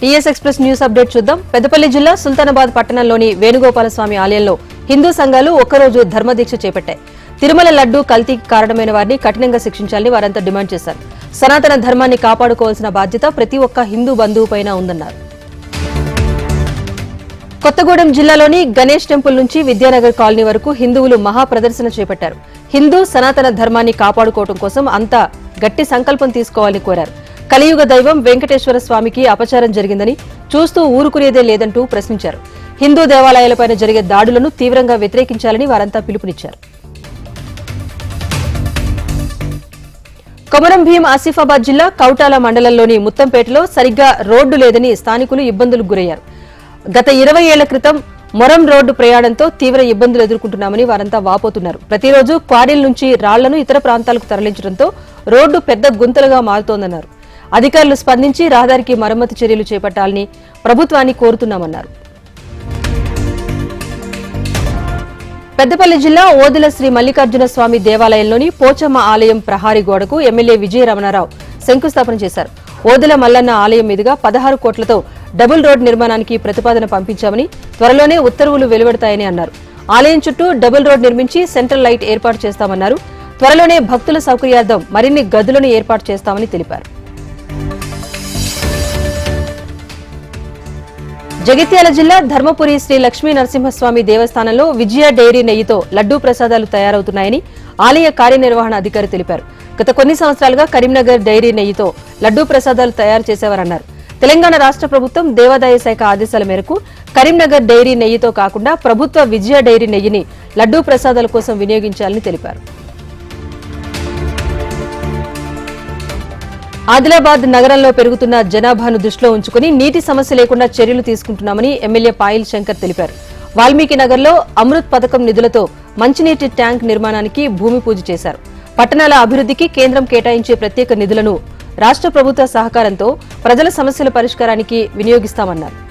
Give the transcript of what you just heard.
TS express news update చూద్దాం. పెద్దపల్లి జిల్లా సుల్తానాబాద్ పట్టణంలోని వేణుగోపాల స్వామి ఆలయంలో హిందూ సంఘాలు ఒక్కరోజు ధర్మదీక్ష చేపట్టాయి. తిరుమల లడ్డు కల్తీకి కారణమైన వారిని కఠినంగా శిక్షించాలని వారంతా డిమాండ్ చేశారు. సనాతన ధర్మాన్ని కాపాడుకోవాల్సిన బాధ్యత ప్రతి ఒక్క హిందూ బంధువుపైన ఉందన్నారు. కొత్తగూడెం జిల్లాలోని గణేష్ టెంపుల్ నుంచి విద్యానగర్ కాలనీ వరకు హిందువులు మహా ప్రదర్శన చేపట్టారు. హిందూ సనాతన ధర్మాన్ని కాపాడుకోవడం కోసం అంతా గట్టి సంకల్పం తీసుకోవాలని కోరారు. కలియుగ దైవం వెంకటేశ్వర స్వామికి అపచారం జరిగిందని చూస్తూ ఊరుకునేదే లేదంటూ ప్రశ్నించారు. హిందూ దేవాలయాలపైన జరిగే దాడులను తీవ్రంగా వ్యతిరేకించాలని వారంతా పిలుపునిచ్చారు. కొమరం భీం ఆసిఫాబాద్ జిల్లా కౌటాల మండలంలోని ముత్తంపేటలో సరిగ్గా రోడ్డు లేదని స్థానికులు ఇబ్బందులకు గురయ్యారు. గత ఇరవై ఏళ్ళ క్రితం మొరం రోడ్డు ప్రయాణంతో తీవ్ర ఇబ్బందులు ఎదుర్కొంటున్నామని వారంతా వాపోతున్నారు. ప్రతిరోజు క్వారీల నుంచి రాళ్ళను ఇతర ప్రాంతాలకు తరలించడంతో రోడ్డు పెద్ద గుంతలుగా మారుతోందన్నారు. అధికారులు స్పందించి రహదారికి మరమ్మతు చర్యలు చేపట్టాలని ప్రభుత్వాన్ని కోరుతున్నామన్నారు. పెద్దపల్లి జిల్లా ఓదెల శ్రీ మల్లికార్జున స్వామి దేవాలయంలోని పోచమ్మ ఆలయం ప్రహారీ గోడకు ఎమ్మెల్యే విజయ రమణారావు శంకుస్థాపన చేశారు. ఓదెల మల్లన్న ఆలయం మీదుగా పదహారు కోట్లతో డబుల్ రోడ్ నిర్మాణానికి ప్రతిపాదన పంపించామని త్వరలోనే ఉత్తర్వులు వెలువడతాయని అన్నారు. ఆలయం చుట్టూ డబుల్ రోడ్ నిర్మించి సెంట్రల్ లైట్ ఏర్పాటు చేస్తామన్నారు. త్వరలోనే భక్తుల సౌకర్యార్థం మరిన్ని గదులను ఏర్పాటు చేస్తామని తెలిపారు. జగిత్యాల జిల్లా ధర్మపురి శ్రీ లక్ష్మీ నరసింహస్వామి దేవస్థానంలో విజయ డైరీ నెయ్యితో లడ్డూ ప్రసాదాలు తయారవుతున్నాయని ఆలయ కార్యనిర్వహణ అధికారి తెలిపారు. గత కొన్ని సంవత్సరాలుగా కరీంనగర్ డైరీ నెయ్యితో లడ్డూ ప్రసాదాలు తయారు చేసేవారన్నారు. తెలంగాణ రాష్ట్ర ప్రభుత్వం దేవాదాయ శాఖ ఆదేశాల మేరకు కరీంనగర్ డైరీ నెయ్యితో కాకుండా ప్రభుత్వ విజయ డైరీ నెయ్యిని లడ్డూ ప్రసాదాల కోసం వినియోగించాలని తెలిపారు. ఆదిలాబాద్ నగరంలో పెరుగుతున్న జనాభాను దృష్టిలో ఉంచుకుని నీటి సమస్య లేకుండా చర్యలు తీసుకుంటున్నామని ఎమ్మెల్యే పాయిల్ శంకర్ తెలిపారు. వాల్మీకి నగర్లో అమృత్ పథకం నిధులతో మంచినీటి ట్యాంక్ నిర్మాణానికి భూమి పూజ చేశారు. పట్టణాల అభివృద్ధికి కేంద్రం కేటాయించే ప్రత్యేక నిధులను రాష్ట్ర ప్రభుత్వ సహకారంతో ప్రజల సమస్యల పరిష్కారానికి వినియోగిస్తామన్నారు.